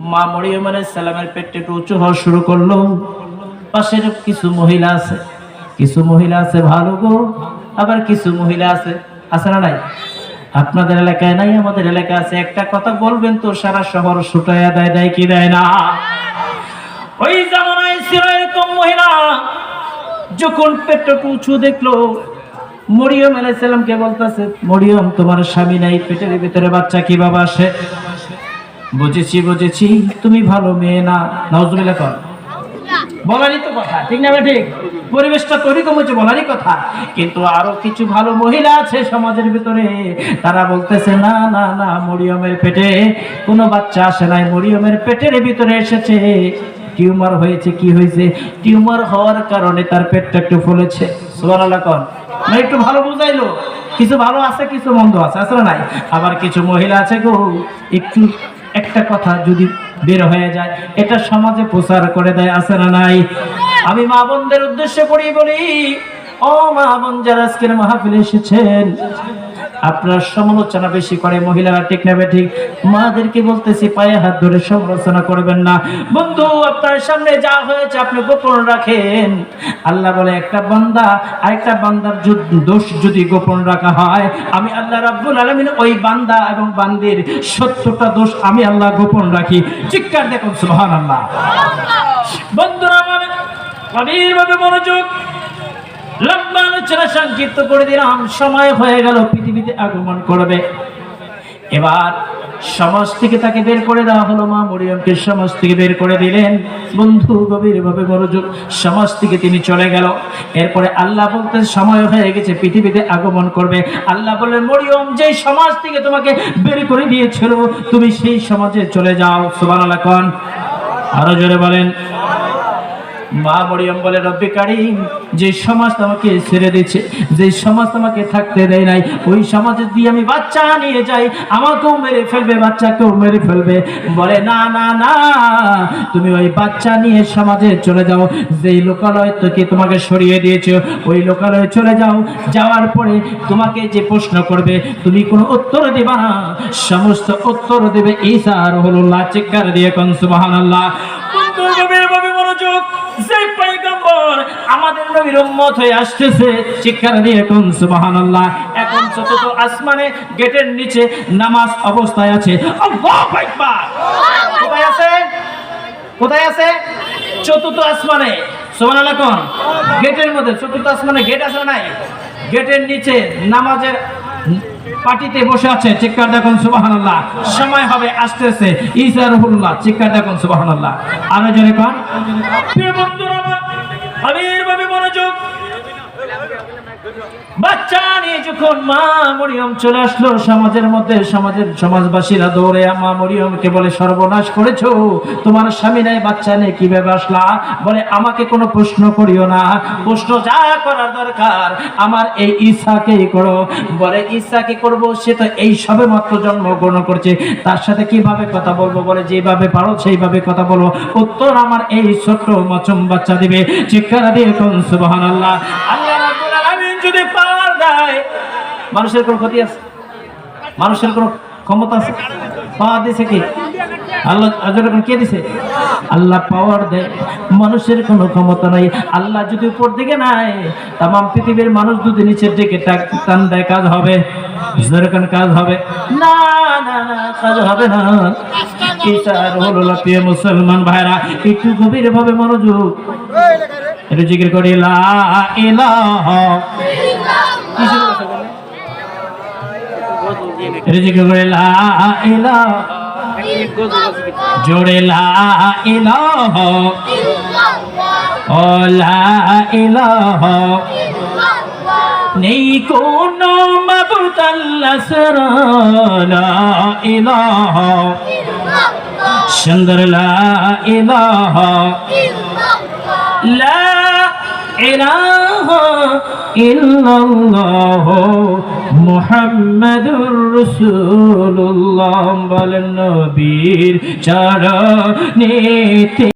মা মরিয়ম সালামের পেটটা একটু উঁচু হওয়া শুরু করল। পাশের কিছু মহিলা আছে। কিছু মহিলা আছে ভালো গো, আবার কিছু মহিলা আছে আছে না নাই? আপনাদের এলাকায় নাই, আমাদের এলাকায় আছে। একটা কথা বলবেন তো, সারা শহর ছুটাইয়া দেয় দেয় কি দেয় না? ওই জামানায় ছিল এরকম মহিলা, যখন পেটটা উঁচু দেখল, মরিয়ম আলাইসাল্লামকে বলতেছে, মরিয়ম, তোমার স্বামী নাই, পেটের ভিতরে বাচ্চা কীভাবে আসে? বুঝেছি বুঝেছি। তুমি ভালো মেয়ে না। নজরুল্লাহ কর। বলারই তো কথা, ঠিক না ঠিক? পরিবেশটা তৈরি কমেছে, বলারই কথা। কিন্তু আরও কিছু ভালো মহিলা আছে সমাজের ভিতরে। তারা বলতেছে, না না না, মরিয়মের পেটে কোনো বাচ্চা আসে নাই। মরিয়মের পেটের ভিতরে এসেছে। টিউমার হয়েছে, কি হয়েছে? টিউমার হওয়ার কারণে তার পেটটা একটু ফুলেছে। সুবহানাল্লাহ কন মানে একটু ভালো বুঝাইলো। কিছু ভালো আছে, কিছু মন্দ আছে আসলে নাই? আবার কিছু মহিলা আছে গো, একটু একটা কথা যদি বের হয়ে যায়, এটা সমাজে প্রচার করে দেয়, আছে না নাই? আমি মা বোনদের উদ্দেশ্যে পড়ি বলি, ও মা বোন যারা আজকের মাহফিলে এসেছেন আপনার সমালোচনা বেশি করে মহিলারা ঠিক নেবে ঠিক। মাদেরকে বলতেছি পায়ে হাত ধরে সমালোচনা করবেন না। বন্ধু আপনার সামনে যা হয়েছে আপনি গোপন রাখেন। আল্লাহ বলে একটা বান্দা আরেকটা বান্দার দোষ যদি গোপন রাখা হয় আমি আল্লাহ রাব্বুল আলামিন ওই বান্দা এবং বান্দির সত্যটা দোষ আমি আল্লাহ গোপন রাখি। চিৎকার দেখুন সুবহানাল্লাহ। বন্ধুরা আমার গভীরভাবে মনোযোগ লম্বা আলোচনা সংক্ষিপ্ত করে দিলাম। সময় হয়ে গেল, পৃথিবীতে আগমন করবে। এবার সমাজ থেকে তাকে বের করে দেওয়া হলো। মা মরিয়মকে সমাজ থেকে বের করে দিলেন। বন্ধু, গভীরভাবে মনোযোগ, সমাজ থেকে তিনি চলে গেল। এরপরে আল্লাহ বলতে সময় হয়ে গেছে, পৃথিবীতে আগমন করবে। আল্লাহ বললেন, মরিয়ম, যে সমাজ থেকে তোমাকে বের করে দিয়েছিল, তুমি সেই সমাজে চলে যাও। সুবহানাল্লাহ, কোন? আরও জোরে বলেন। মা মরিয়ম বলে, রব্বি কারিম, যে সমাজ আমাকে ছেড়ে দিচ্ছে যে সমাজ আমাকে থাকতে দেয় নাই, ওই সমাজে দিয়ে আমি বাচ্চা নিয়ে যাই, আমাকেও মেরে ফেলবে, বাচ্চাকেও মেরে ফেলবে। বলে, না না না, তুমি ওই বাচ্চা নিয়ে সমাজে চলে যাও, যেই লোকালয় থেকে তোমাকে সরিয়ে দিয়েছে, ওই লোকালয়ে চলে যাও। যাওয়ার পরে তোমাকে যে প্রশ্ন করবে, তুমি কোনো উত্তর দেবা না? সমস্ত উত্তর দেবে ঈসা আর হলো চিৎকার দিয়ে কোন, সুবহানাল্লাহ। উম্মত হয়ে আসতেছে চিৎকার দিয়ে এখন চতুর্থ আসমানে গেটের নিচে নামাজ অবস্থায় আছে, আল্লাহু আকবার। কোথায় আছে? কোথায় আছে? চতুর্থ আসমানে। সুবহানাল্লাহ কোন? গেটের মধ্যে। চতুর্থ আসমানে গেট আছে নাই? গেটের নিচে নামাজের পার্টিতে বসে আছে, চিৎকার দেখুন, সুবহানাল্লাহ। সময় হবে আসতেছে। ঈসা রুহুল্লাহ, চিৎকার দেখুন, সুবহানাল্লাহ। আরও জনে কন। প্রিয় আমার আবির্ভাবে মনোযোগ বাচ্চা নিয়ে যখন মা মরিয়ম চলে আসলো, সমাজের মধ্যে সমাজের সমাজবাসীরা দৌড়ে, মা মরিয়মকে বলে, সর্বনাশ করেছ? তোমার স্বামী নাই, বাচ্চা নেই, কীভাবে আসলা? বলে, আমাকে কোনো প্রশ্ন করিও না। প্রশ্ন যা করার দরকার, আমার এই ঈসাকেই করো। বলে ঈসাকে করব? সে তো এই সবে মাত্র জন্মগ্রহণ করছে। তার সাথে কীভাবে কথা বলব? বলে, যেভাবে পারো, সেইভাবে কথা বলো। উত্তর আমার এই ছোট্ট মাচুম বাচ্চা দিবে। চিৎকার দিয়ে কোন, সুবহানাল্লাহ। আল্লাহ যদি পাওয়ার দেয় মানুষের কোনো ক্ষতি আছে? মানুষের কোনো ক্ষমতা আছে? পাওয়ার দিছে কি? আল্লাহ কে আল্লাহ পাওয়ার দেয়। মানুষের কোনো ক্ষমতা নাই। আল্লাহ যদি উপর দিকে নাই তাম পৃথিবীর মানুষ যদি নিচের দিকে টান দেয়, কাজ হবে। কাজ হবে। না না না, কাজ হবে না। ইসার হলো প্রিয় মুসলমান ভাইরা? একটু গভীর ভাবে মনোযোগ। একটু জিকির করি ইলাহা? একটু জিকির করে ইলাহা। জোরে, লা ইলাহা। ও, লা ইলাহা। নেই কোন মাবুদ আল্লাহ ছাড়া লা সুন্দর, লা ইলাহা। লা ইলাহা ইল্লাল্লাহ মুহাম্মাদুর রাসূলুল্লাহ। বলেন নবীর চরণেতে